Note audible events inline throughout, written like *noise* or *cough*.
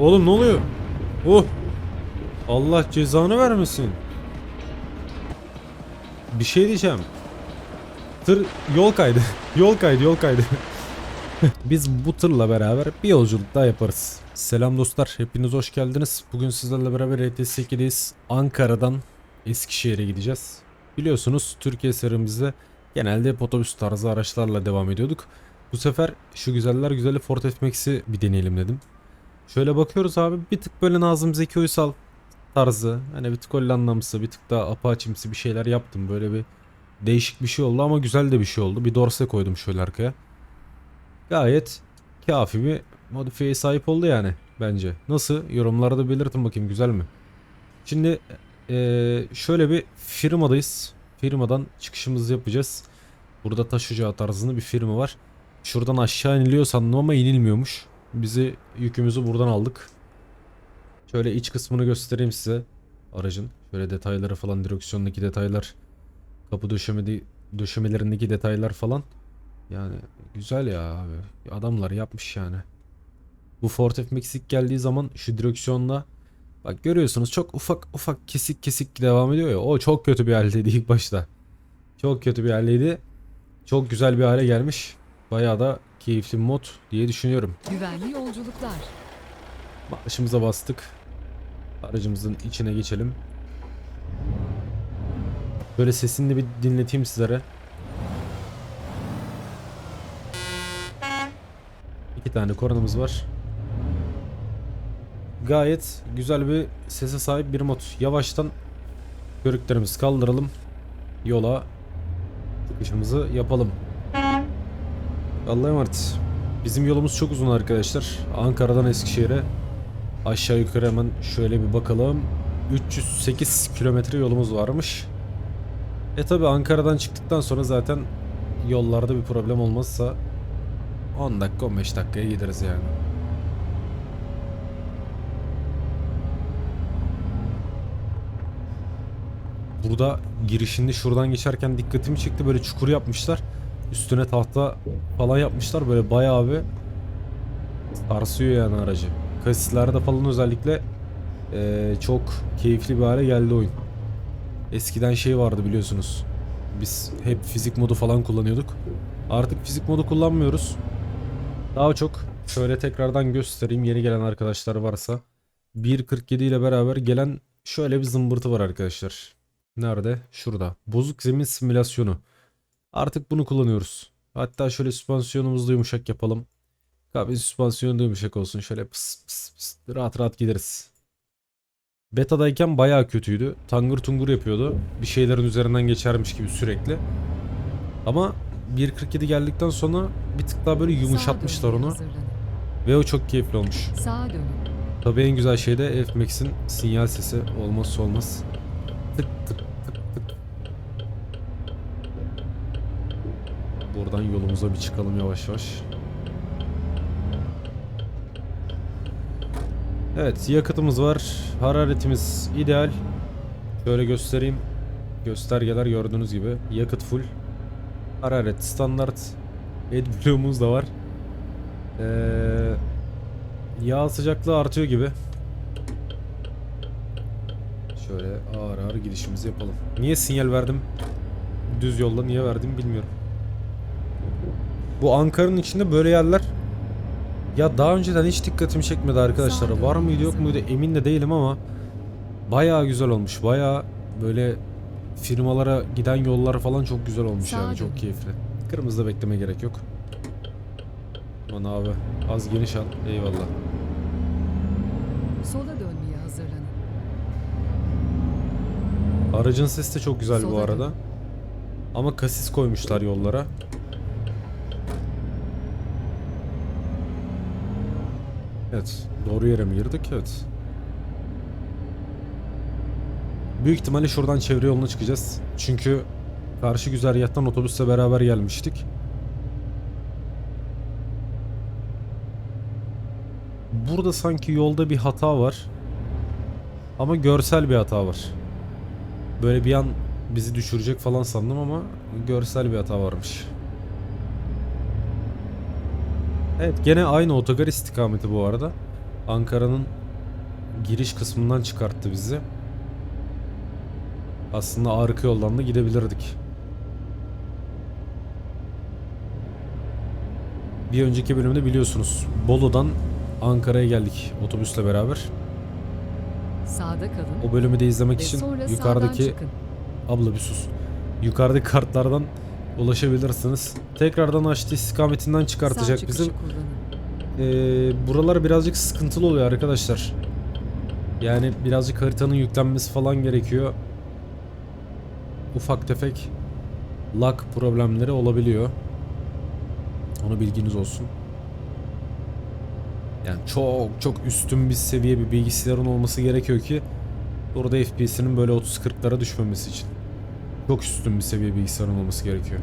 Oğlum ne oluyor? Oh. Allah cezanı vermesin. Bir şey diyeceğim. Tır yol kaydı. *laughs* yol kaydı, yol kaydı. *laughs* Biz bu tırla beraber bir yolculuk daha yaparız. Selam dostlar, hepiniz hoş geldiniz. Bugün sizlerle beraber ETS 2'deyiz. Ankara'dan Eskişehir'e gideceğiz. Biliyorsunuz Türkiye serimizde genelde otobüs tarzı araçlarla devam ediyorduk. Bu sefer şu güzeller güzeli Ford F-Max'i bir deneyelim dedim. Şöyle bakıyoruz abi bir tık böyle Nazım Zeki Uysal tarzı. Hani bir tık Hollanda'msı bir tık daha Apache'msi bir şeyler yaptım. Böyle bir değişik bir şey oldu ama güzel de bir şey oldu. Bir dorse koydum şöyle arkaya. Gayet kafi bir modifiyeye sahip oldu yani bence. Nasıl? Yorumlarda belirtin bakayım güzel mi? Şimdi eee, şöyle bir firmadayız. Firmadan çıkışımızı yapacağız. Burada taş ocağı tarzında bir firma var. Şuradan aşağı iniliyor sandım ama inilmiyormuş. Bizi yükümüzü buradan aldık. Şöyle iç kısmını göstereyim size aracın. Şöyle detayları falan direksiyondaki detaylar. Kapı döşemedi, döşemelerindeki detaylar falan. Yani güzel ya abi. Adamlar yapmış yani. Bu Ford F-Max geldiği zaman şu direksiyonla bak görüyorsunuz çok ufak ufak kesik kesik devam ediyor ya. O çok kötü bir haldeydi ilk başta. Çok kötü bir haldeydi. Çok güzel bir hale gelmiş. Bayağı da keyifli mod diye düşünüyorum. Güvenli yolculuklar. Marşımıza bastık. Aracımızın içine geçelim. Böyle sesini de bir dinleteyim sizlere. İki tane kornamız var. Gayet güzel bir sese sahip bir mod. Yavaştan körüklerimizi kaldıralım. Yola çıkışımızı yapalım. Allah'a emanet. Bizim yolumuz çok uzun arkadaşlar. Ankara'dan Eskişehir'e aşağı yukarı hemen şöyle bir bakalım. 308 kilometre yolumuz varmış. E tabi Ankara'dan çıktıktan sonra zaten yollarda bir problem olmazsa 10 dakika 15 dakikaya gideriz yani. Burada girişinde şuradan geçerken dikkatimi çekti böyle çukur yapmışlar. Üstüne tahta falan yapmışlar böyle bayağı bir sarsıyor yani aracı. Kasislerde falan özellikle eee, çok keyifli bir hale geldi oyun. Eskiden şey vardı biliyorsunuz. Biz hep fizik modu falan kullanıyorduk. Artık fizik modu kullanmıyoruz. Daha çok şöyle tekrardan göstereyim yeni gelen arkadaşlar varsa. 1.47 ile beraber gelen şöyle bir zımbırtı var arkadaşlar. Nerede? Şurada. Bozuk zemin simülasyonu. Artık bunu kullanıyoruz. Hatta şöyle süspansiyonumuzu da yumuşak yapalım. Kabin süspansiyonu da yumuşak olsun. Şöyle pıs pıs pıs rahat rahat gideriz. Beta'dayken bayağı kötüydü. Tangır tungur yapıyordu. Bir şeylerin üzerinden geçermiş gibi sürekli. Ama 1.47 geldikten sonra bir tık daha böyle yumuşatmışlar onu. Ve o çok keyifli olmuş. Tabii en güzel şey de F-Max'in sinyal sesi olmazsa olmaz. Tık tık. Buradan yolumuza bir çıkalım yavaş yavaş. Evet yakıtımız var. Hararetimiz ideal. Şöyle göstereyim. Göstergeler gördüğünüz gibi. Yakıt full. Hararet standart. AdBlue'umuz da var. Eee Yağ sıcaklığı artıyor gibi. Şöyle ağır ağır gidişimizi yapalım. Niye sinyal verdim? Düz yolda niye verdim bilmiyorum. Bu Ankara'nın içinde böyle yerler ya daha önceden hiç dikkatimi çekmedi arkadaşlar. Var mıydı yok muydu emin de değilim ama bayağı güzel olmuş. Bayağı böyle firmalara giden yollar falan çok güzel olmuş yani çok keyifli. Kırmızıda bekleme gerek yok. Aman abi az geniş al. Eyvallah. Sola dönmeye hazırlanın. Aracın sesi de çok güzel bu Sola arada. dön. Ama kasis koymuşlar yollara. Evet. Doğru yere mi girdik? Evet. Büyük ihtimalle şuradan çevre yoluna çıkacağız. Çünkü karşı güzergahtan otobüsle beraber gelmiştik. Burada sanki yolda bir hata var. Ama görsel bir hata var. Böyle bir an bizi düşürecek falan sandım ama görsel bir hata varmış. Evet gene aynı otogar istikameti bu arada. Ankara'nın giriş kısmından çıkarttı bizi. Aslında arka yoldan da gidebilirdik. Bir önceki bölümde biliyorsunuz Bolu'dan Ankara'ya geldik otobüsle beraber. Sağda kalın O bölümü de izlemek için yukarıdaki abla bir sus. Yukarıdaki kartlardan ulaşabilirsiniz. Tekrardan açtı istikametinden çıkartacak bizim. Ee, buralar birazcık sıkıntılı oluyor arkadaşlar. Yani birazcık haritanın yüklenmesi falan gerekiyor. Ufak tefek lag problemleri olabiliyor. Onu bilginiz olsun. Yani çok çok üstün bir seviye bir bilgisayarın olması gerekiyor ki orada FPS'inin böyle 30-40'lara düşmemesi için. Çok üstün bir seviye bilgisayarın olması gerekiyor.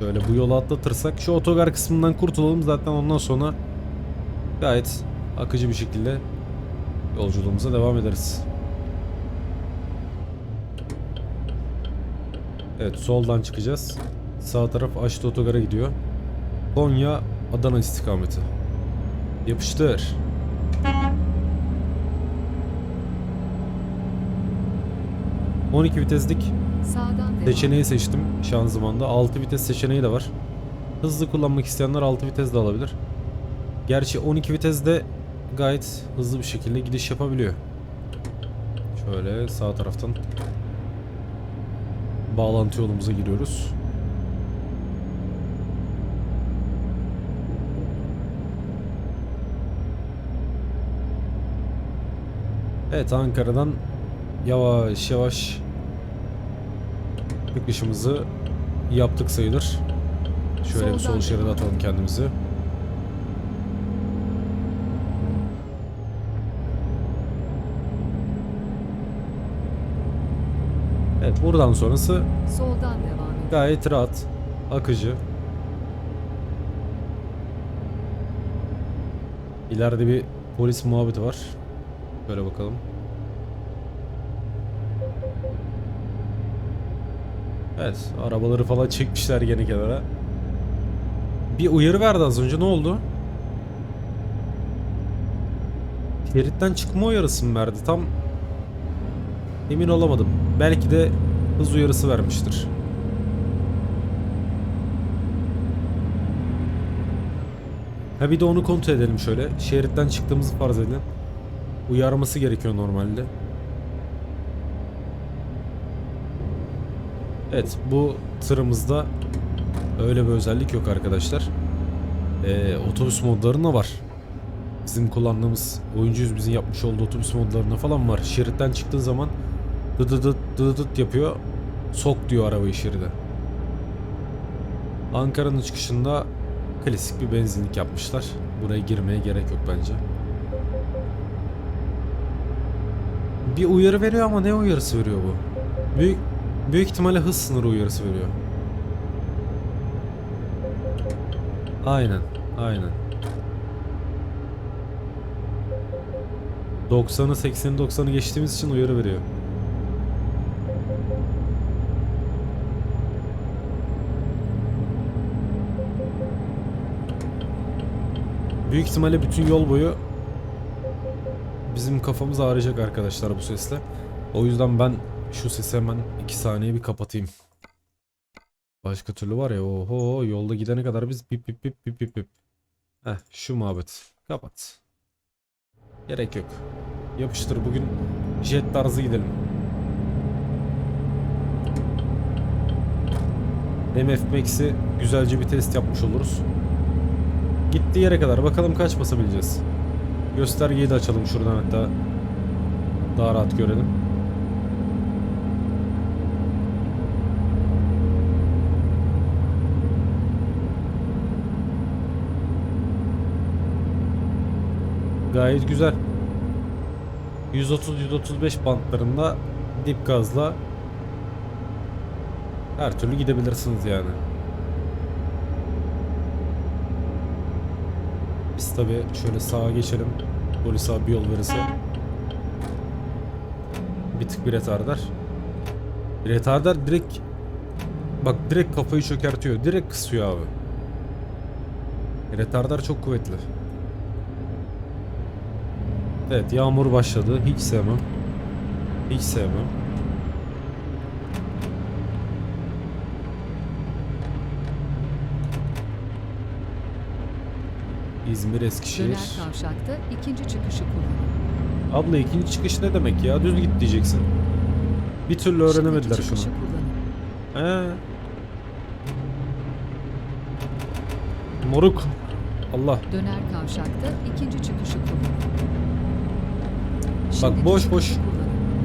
Böyle bu yolu atlatırsak şu otogar kısmından kurtulalım zaten ondan sonra gayet akıcı bir şekilde yolculuğumuza devam ederiz. Evet soldan çıkacağız. Sağ taraf Aşlı Otogar'a gidiyor. Konya Adana istikameti. Yapıştır. ...12 viteslik. Seçeneği seçtim şanzımanda. 6 vites seçeneği de var. Hızlı kullanmak isteyenler 6 vites de alabilir. Gerçi 12 vites de gayet hızlı bir şekilde gidiş yapabiliyor. Şöyle sağ taraftan bağlantı yolumuza giriyoruz. Evet Ankara'dan yavaş yavaş çıkışımızı yaptık sayılır. Şöyle bir sol şeride atalım kendimizi. Evet buradan sonrası Soldan devam edin. gayet rahat, akıcı. İleride bir polis muhabbeti var. Böyle bakalım. Evet, arabaları falan çekmişler gene kenara. Bir uyarı verdi az önce, ne oldu? Şeritten çıkma uyarısı mı verdi? Tam emin olamadım. Belki de hız uyarısı vermiştir. Ha bir de onu kontrol edelim şöyle. Şeritten çıktığımızı farz edin. Uyarması gerekiyor normalde. Evet bu tırımızda öyle bir özellik yok arkadaşlar. Ee, otobüs modlarında var. Bizim kullandığımız oyuncuyuz bizim yapmış olduğu otobüs modlarında falan var. Şeritten çıktığın zaman dı dı dı dı yapıyor. Sok diyor arabayı şeride. Ankara'nın çıkışında klasik bir benzinlik yapmışlar. Buraya girmeye gerek yok bence. Bir uyarı veriyor ama ne uyarısı veriyor bu? Büyük büyük ihtimalle hız sınırı uyarısı veriyor. Aynen, aynen. 90'ı 80'i 90'ı geçtiğimiz için uyarı veriyor. Büyük ihtimalle bütün yol boyu bizim kafamız ağrıyacak arkadaşlar bu sesle. O yüzden ben şu sesi hemen 2 saniye bir kapatayım. Başka türlü var ya oho yolda gidene kadar biz bip bip bip bip bip bip. Heh şu muhabbet. Kapat. Gerek yok. Yapıştır bugün jet tarzı gidelim. MF Max'i güzelce bir test yapmış oluruz. Gittiği yere kadar bakalım kaç basabileceğiz. Göstergeyi de açalım şuradan hatta. Daha rahat görelim. Gayet güzel. 130-135 bantlarında dip gazla her türlü gidebilirsiniz yani. Biz tabi şöyle sağa geçelim. Polis abi yol verirse. Bir tık bir retardar. Retardar direkt bak direkt kafayı çökertiyor. Direkt kısıyor abi. Retardar çok kuvvetli. Evet yağmur başladı. Hiç sevmem. Hiç sevmem. İzmir, Eskişehir. Döner kavşakta ikinci çıkışı kullanın. Abla ikinci çıkış ne demek ya? Düz git diyeceksin. Bir türlü öğrenemediler şunu. He. Moruk. Allah. Döner kavşakta ikinci çıkışı kullanın. Bak, boş boş.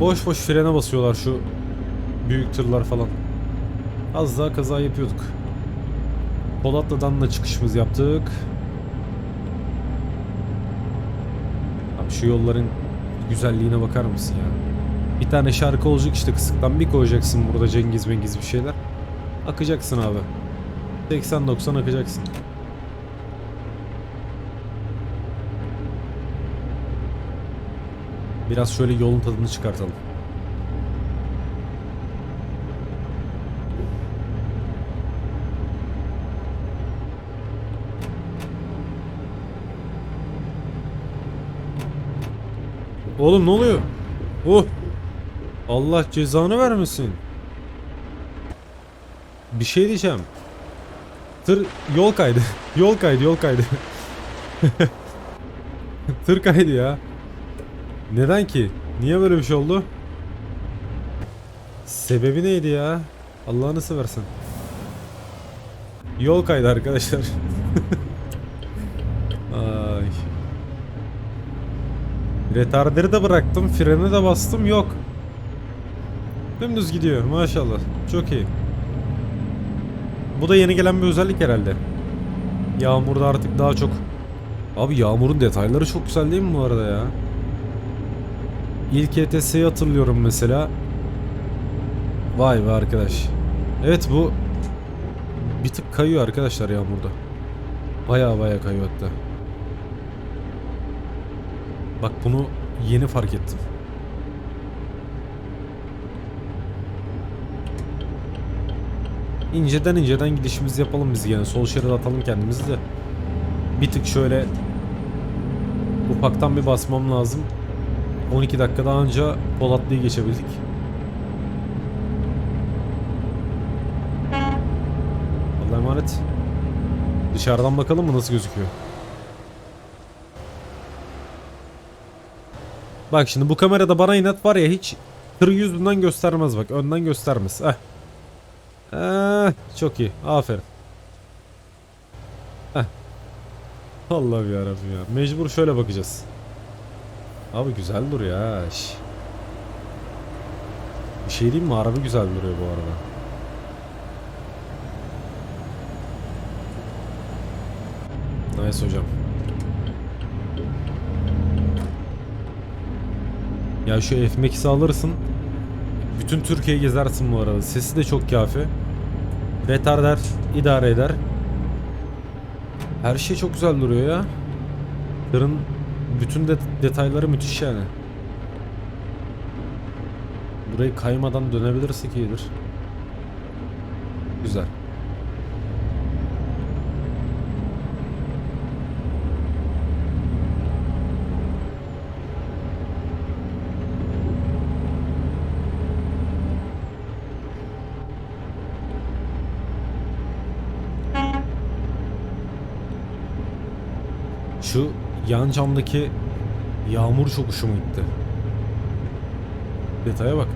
Boş boş frene basıyorlar şu büyük tırlar falan. Az daha kaza yapıyorduk. Polatlı'dan da çıkışımız yaptık. Abi şu yolların güzelliğine bakar mısın ya? Bir tane şarkı olacak işte kısıktan bir koyacaksın burada Cengiz Mengiz bir şeyler. Akacaksın abi. 80-90 akacaksın. Biraz şöyle yolun tadını çıkartalım. Oğlum ne oluyor? Oh! Allah cezanı vermesin. Bir şey diyeceğim. Tır yol kaydı. *laughs* Yol kaydı, yol kaydı. *laughs* Tır kaydı ya. Neden ki? Niye böyle bir şey oldu? Sebebi neydi ya? Allah'ını seversen. Yol kaydı arkadaşlar. *laughs* Ay. Retarderi de bıraktım, freni de bastım, yok. Dümdüz gidiyor maşallah. Çok iyi. Bu da yeni gelen bir özellik herhalde. Yağmurda artık daha çok... Abi yağmurun detayları çok güzel değil mi bu arada ya? İlk ETS'yi hatırlıyorum mesela. Vay be arkadaş. Evet bu bir tık kayıyor arkadaşlar yağmurda. Baya baya kayıyor hatta. Bak bunu yeni fark ettim. İnceden inceden gidişimizi yapalım biz yani. Sol şeride atalım kendimizi de. Bir tık şöyle ufaktan bir basmam lazım. 12 dakikada anca Polatlı'yı geçebildik. Allah'a emanet. Dışarıdan bakalım mı nasıl gözüküyor. Bak şimdi bu kamerada bana inat var ya hiç tır yüzünden göstermez bak. Önden göstermez. Eh. Eh, çok iyi. Aferin. Eh. Allah'ım yarabbim ya. Mecbur şöyle bakacağız. Abi güzel duruyor ha. Bir şey diyeyim mi? Araba güzel duruyor bu arada. Nice hocam. Ya şu F-Max'i alırsın. Bütün Türkiye gezersin bu arada. Sesi de çok kafi. Retarder idare eder. Her şey çok güzel duruyor ya. Tırın bütün de detayları müthiş yani. Burayı kaymadan dönebilirsek iyidir. Güzel. Şu yan camdaki yağmur çok hoşuma gitti. Detaya bak.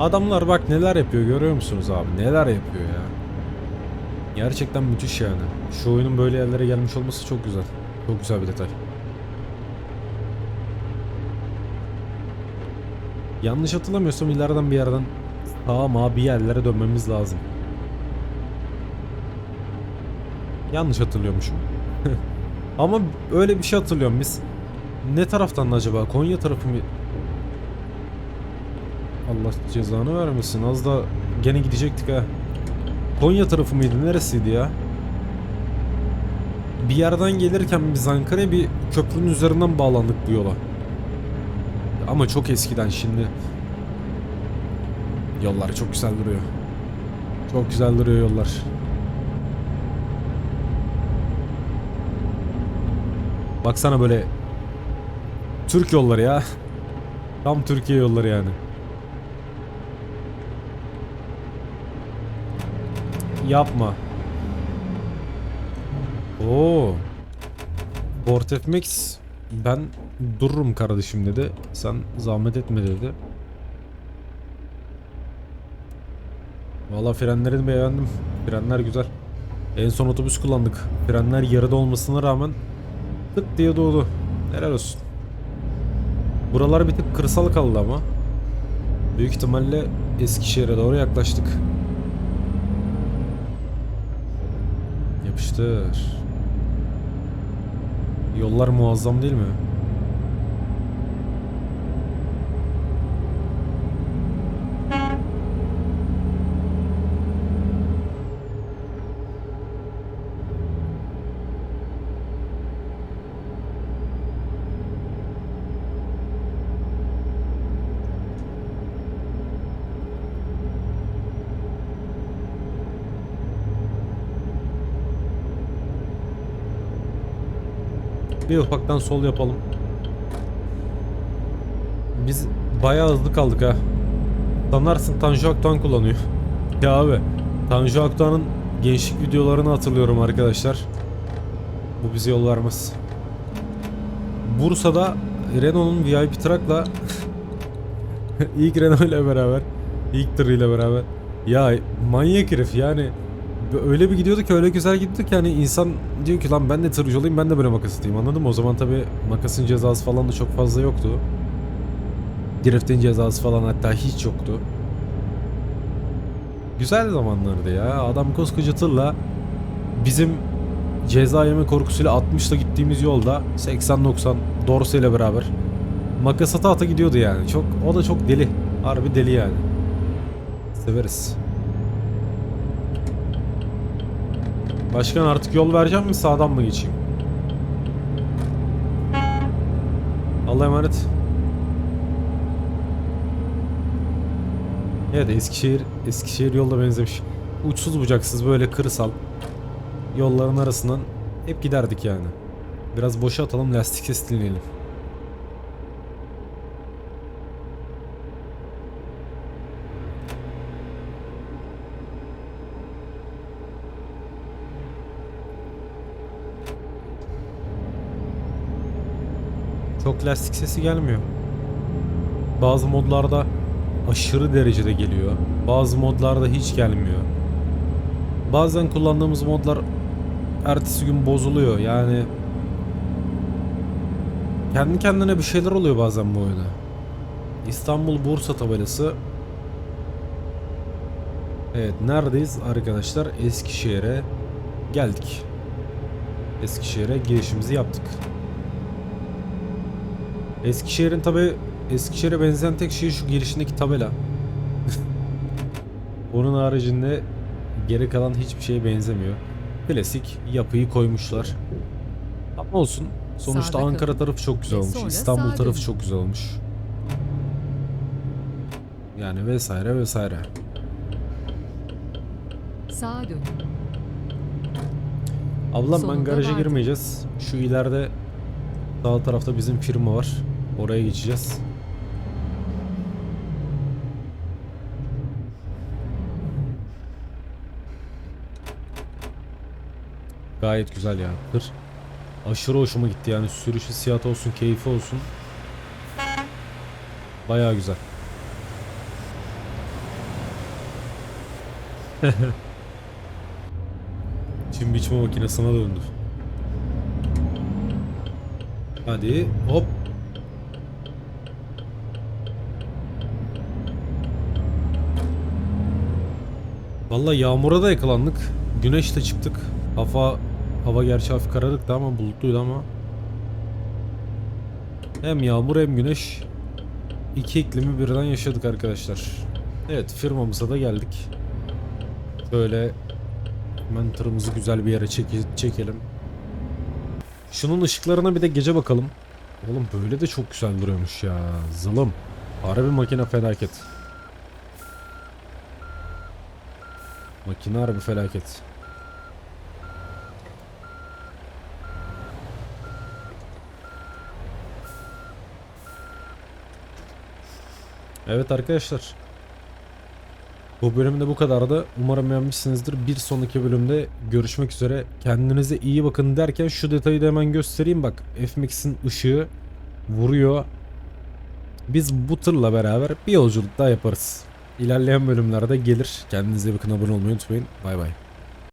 Adamlar bak neler yapıyor görüyor musunuz abi? Neler yapıyor ya. Gerçekten müthiş yani. Şu oyunun böyle yerlere gelmiş olması çok güzel. Çok güzel bir detay. Yanlış hatırlamıyorsam ileriden bir yerden sağa mağa bir yerlere dönmemiz lazım. Yanlış hatırlıyormuşum. *laughs* Ama öyle bir şey hatırlıyorum biz. Ne taraftan acaba? Konya tarafı mı? Allah cezanı vermesin. Az da gene gidecektik ha. Konya tarafı mıydı? Neresiydi ya? Bir yerden gelirken biz Ankara'ya bir köprünün üzerinden bağlandık bu yola. Ama çok eskiden şimdi. Yollar çok güzel duruyor. Çok güzel duruyor yollar. Baksana böyle Türk yolları ya. Tam Türkiye yolları yani. Yapma. Oo. Port FMX ben dururum kardeşim dedi. Sen zahmet etme dedi. Valla frenlerini beğendim. Frenler güzel. En son otobüs kullandık. Frenler yarıda olmasına rağmen tık diye doğdu. Helal olsun. Buralar bir tık kırsal kaldı ama. Büyük ihtimalle Eskişehir'e doğru yaklaştık. Yapıştır. Yollar muazzam değil mi? Bir ufaktan sol yapalım. Biz bayağı hızlı kaldık ha. Sanarsın Tanju Akdoğan kullanıyor. ya abi Tanju Akdoğan'ın gençlik videolarını hatırlıyorum arkadaşlar. Bu bize yol vermez. Bursa'da Renault'un VIP trakla *laughs* ilk Renault ile beraber ilk tırıyla beraber ya manyak herif yani öyle bir gidiyordu ki öyle güzel gitti ki yani insan diyor ki lan ben de tırcı olayım ben de böyle makas atayım anladın mı? O zaman tabi makasın cezası falan da çok fazla yoktu. Drift'in cezası falan hatta hiç yoktu. Güzel zamanlardı ya. Adam koskoca tırla bizim ceza yeme korkusuyla 60'la gittiğimiz yolda 80-90 Dorse ile beraber makas ata ata gidiyordu yani. Çok o da çok deli. Harbi deli yani. Severiz. Başkan artık yol vereceğim mi sağdan mı geçeyim? Allah'a emanet. Evet Eskişehir Eskişehir yolda benzemiş. Uçsuz bucaksız böyle kırsal yolların arasından hep giderdik yani. Biraz boşa atalım lastik ses dinleyelim. Çok lastik sesi gelmiyor. Bazı modlarda aşırı derecede geliyor. Bazı modlarda hiç gelmiyor. Bazen kullandığımız modlar ertesi gün bozuluyor. Yani kendi kendine bir şeyler oluyor bazen bu oyuna. İstanbul Bursa tabelası. Evet neredeyiz arkadaşlar? Eskişehir'e geldik. Eskişehir'e girişimizi yaptık. Eskişehir'in tabi Eskişehir'e benzeyen tek şey şu girişindeki tabela. *laughs* Onun haricinde geri kalan hiçbir şeye benzemiyor. Klasik yapıyı koymuşlar. Ama olsun. Sonuçta Sağda Ankara kalın. tarafı çok güzel Ve olmuş. İstanbul tarafı dönün. çok güzel olmuş. Yani vesaire vesaire. Sağa dön. Ablam ben Sonunda garaja vardı. girmeyeceğiz. Şu ileride sağ tarafta bizim firma var. Oraya geçeceğiz. Gayet güzel ya. Tır. Aşırı hoşuma gitti yani sürüş hissiyatı olsun, keyfi olsun. Bayağı güzel. *laughs* Çim biçme makinesine döndü. Hadi hop. Vallahi yağmura da yakalandık. Güneşle çıktık. Hava hava gerçi hafif kararıktı ama bulutluydu ama. Hem yağmur hem güneş. İki iklimi birden yaşadık arkadaşlar. Evet firmamıza da geldik. Şöyle hemen güzel bir yere çeke- çekelim. Şunun ışıklarına bir de gece bakalım. Oğlum böyle de çok güzel duruyormuş ya. Zılım. Harbi makine felaket. Makine harbi felaket. Evet arkadaşlar. Bu bölümde bu kadardı. Umarım beğenmişsinizdir. Bir sonraki bölümde görüşmek üzere. Kendinize iyi bakın derken şu detayı da hemen göstereyim. Bak FMX'in ışığı vuruyor. Biz bu tırla beraber bir yolculuk daha yaparız. İlerleyen bölümlerde gelir. Kendinize bakın abone olmayı unutmayın. Bay bay.